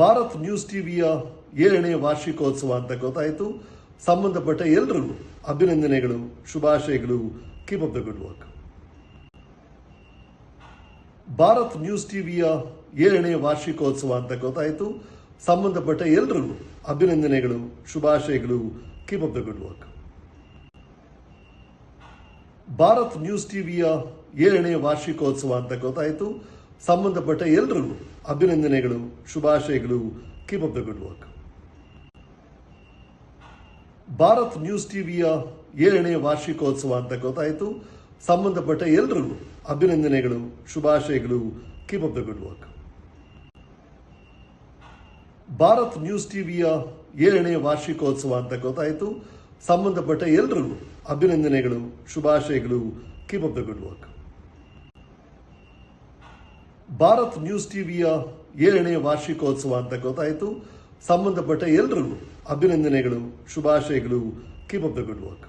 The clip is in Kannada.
ಭಾರತ್ ನ್ಯೂಸ್ ಟಿವಿಯ ಏಳನೇ ವಾರ್ಷಿಕೋತ್ಸವ ಅಂತ ಗೊತ್ತಾಯಿತು. ಸಂಬಂಧಪಟ್ಟ ಎಲ್ಲರಿಗೂ ಅಭಿನಂದನೆಗಳು, ಶುಭಾಶಯಗಳು. Keep up the good work Bharat news ಟಿವಿಯ ಏಳನೇ ವಾರ್ಷಿಕೋತ್ಸವ ಅಂತ ಗೊತ್ತಾಯಿತು. ಸಂಬಂಧಪಟ್ಟ ಎಲ್ಲರಿಗೂ ಅಭಿನಂದನೆಗಳು, ಶುಭಾಶಯಗಳು. Keep up the good work Bharat news ಟಿವಿಯ ಏಳನೇ ವಾರ್ಷಿಕೋತ್ಸವ ಅಂತ ಗೊತ್ತಾಯಿತು. ಸಂಬಂಧಪಟ್ಟ ಎಲ್ರಿಗೂ ಅಭಿನಂದನೆಗಳು, ಶುಭಾಶಯಗಳು keep up the good work Bharat news ಟಿವಿಯ ಏಳನೇ ವಾರ್ಷಿಕೋತ್ಸವ ಅಂತ ಗೊತ್ತಾಯಿತು. ಸಂಬಂಧಪಟ್ಟ ಎಲ್ರಿಗೂ ಅಭಿನಂದನೆಗಳು, ಶುಭಾಶಯಗಳು keep up the good work Bharat news ಟಿವಿಯ ಏಳನೇ ವಾರ್ಷಿಕೋತ್ಸವ ಅಂತ ಗೊತ್ತಾಯಿತು. ಸಂಬಂಧಪಟ್ಟ ಎಲ್ರಿಗೂ ಅಭಿನಂದನೆಗಳು, ಶುಭಾಶಯಗಳು keep up the good work Bharat news ಟಿವಿಯ ಏಳನೇ ವಾರ್ಷಿಕೋತ್ಸವ ಅಂತ ಗೊತ್ತಾಯಿತು. ಸಂಬಂಧಪಟ್ಟ ಎಲ್ರಿಗೂ ಅಭಿನಂದನೆಗಳು, ಶುಭಾಶಯಗಳು keep up the good work